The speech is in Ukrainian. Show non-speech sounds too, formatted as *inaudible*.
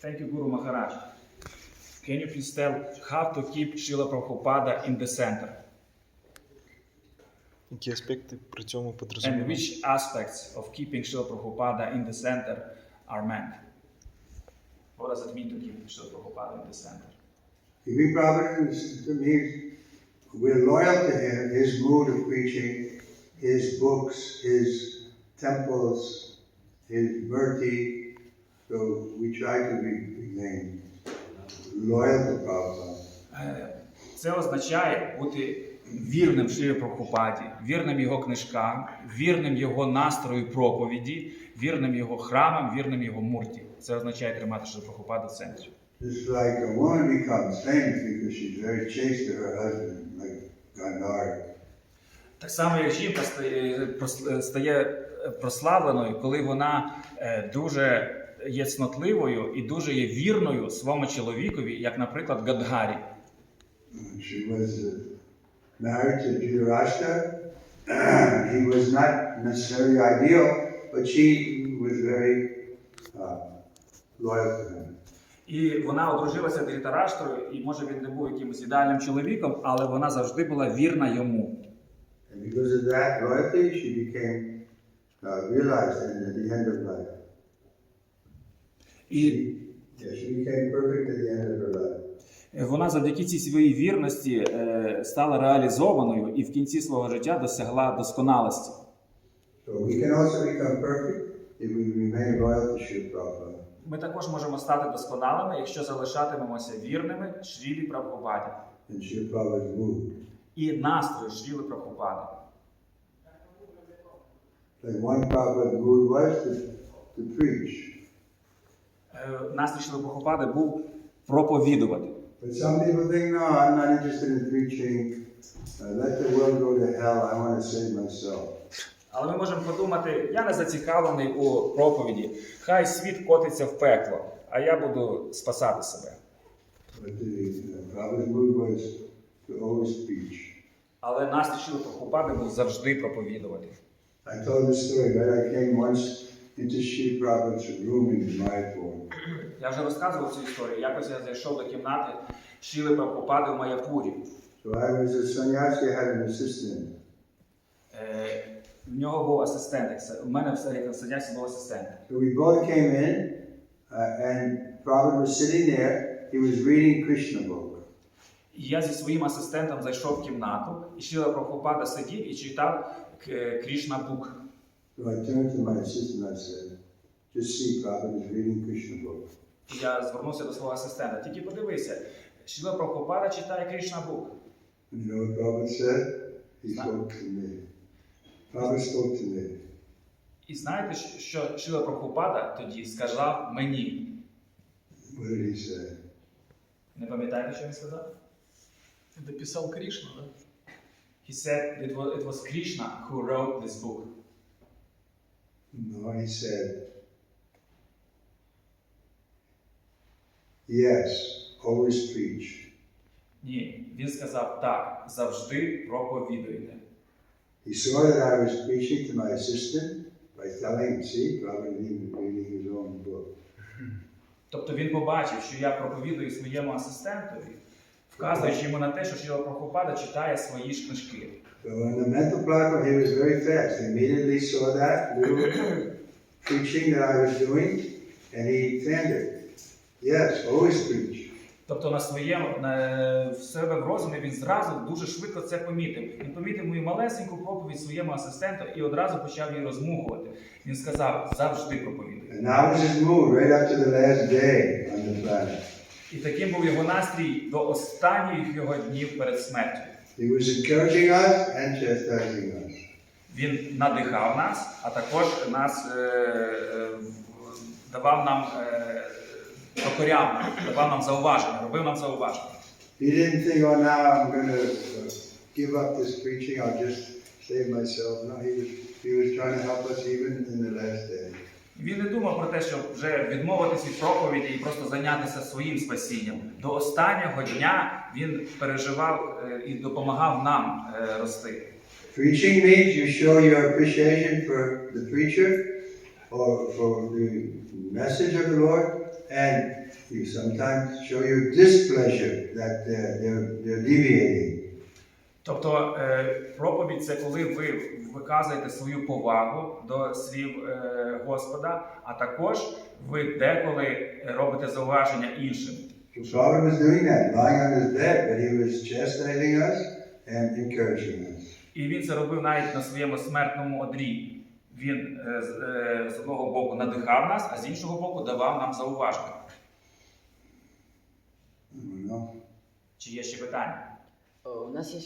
Thank you, Guru Maharaj. Can you please tell how to keep Srila Prabhupada in the center? Які аспекти при цьому And підрозуміють? which aspects of keeping Srila Prabhupada in the center are meant? What does it mean to keep Srila Prabhupada in the center? Keeping Prabhupada means we're loyal to him, his mood of preaching, his books, his temples, his murti. So we try to be, remain loyal to Prabhupada. Е, Це означає бути вірним Шрі Прабхупаді, вірним його книжкам, вірним його настрою проповіді, вірним його храмам, вірним його мурті. Це означає тримати Шрі Прабхупаду в центрі. Just like a woman becomes famous because she's very chaste to her husband, like Gandhari. Так само, як жінка стає, прос- стає прославленою, коли вона е, дуже є цнотливою і дуже є вірною своєму чоловікові, як, наприклад, Гадгарі. She was uh, married to Dhritarashtra. *clears throat* he was not necessarily ideal, but she was very uh, loyal to him. І вона одружилася Дрітараштрою, і може він не був якимось ідеальним чоловіком, але вона завжди була вірна йому. And because of that loyalty, she became uh, realized in, the end of life. І Yeah, she became perfect at the end of her life. вона завдяки цій своїй вірності е, стала реалізованою і в кінці свого життя досягла досконалості. So we can also become perfect if we remain loyal to Srila Prabhupada. Ми також можемо стати досконалими, якщо залишатимемося вірними Шрілі Прабхупаді і настрою Шріли Прабхупади. Like one Prabhupada's mood was to, to preach. Е, Настрій Шріли був проповідувати. But some people think, no, I'm not interested in preaching. Uh, let the world go to hell. I want to save myself. Але ми можемо подумати, я не зацікавлений у проповіді, хай світ котиться в пекло, а я буду спасати себе. But uh. Але настрій Прабхупади був завжди проповідувати. I told the story, right? I came once Я вже розказував цю історію. Якось я зайшов до кімнати Шріли Прабхупади в Майапурі. So I was a sannyasi, I had an assistant. Е, в нього був асистент. У мене все як був асистент. So we both came in, uh, and Prabhupada was sitting there. He was reading Krishna book. Я зі своїм асистентом зайшов в кімнату, і Шріла Прабхупада сидів і читав К- Крішна Бук. So I turned to my assistant and I said, just see, Prabhupada is reading Krishna book. Я звернувся до свого асистента. Тільки подивися, Шріла Прабхупада читає Крішна Бук. And you know what Prabhupada said? He spoke to me. Prabhupada spoke to me. І знаєте, що Шріла Прабхупада тоді сказав мені? What did he say? Не пам'ятаєте, що він сказав? Это писал Кришна, да? He said it was, it was Krishna who wrote this book. No, he said, yes, always preach. Ні, він сказав так, завжди проповідуйте. He saw that I was preaching to my assistant by telling him, see, is even reading his own book. Тобто він побачив, що я проповідую своєму асистентові, вказуючи йому на те, що Шріла Прабхупада читає свої ж книжки. So on the mental platform, he was very fast. He immediately saw that little preaching that I was doing, and he tended. Yes, always preach. Тобто на своєму на, в себе в розумі він зразу дуже швидко це помітив. Він помітив мою малесеньку проповідь своєму асистенту і одразу почав її розмухувати. Він сказав завжди проповідуй. І таким був його настрій до останніх його днів перед смертю. He was encouraging us and chastising us. Він надихав нас, а також нас е, е, давав нам е, докоряв нам, давав нам зауваження, робив нам зауваження. He didn't think, oh, now I'm going to uh, give up this preaching. I'll just save myself. No, he was, he was trying to help us even in the last day. Він не думав про те, щоб вже відмовитись від проповіді і просто зайнятися своїм спасінням. До останнього дня він переживав е, і допомагав нам е, рости. Preaching means you show your appreciation for the preacher or for the message of the Lord, and he sometimes show you displeasure that they're, they're, they're deviating. Тобто е, проповідь це коли ви виказуєте свою повагу до слів е, Господа, а також ви деколи робите зауваження іншим. So was doing that, lying on his bed, but he was chastising us and encouraging us. І він це робив навіть на своєму смертному одрі. Він е, з, е, з одного боку надихав нас, а з іншого боку давав нам зауваження. Чи є ще питання? У нас є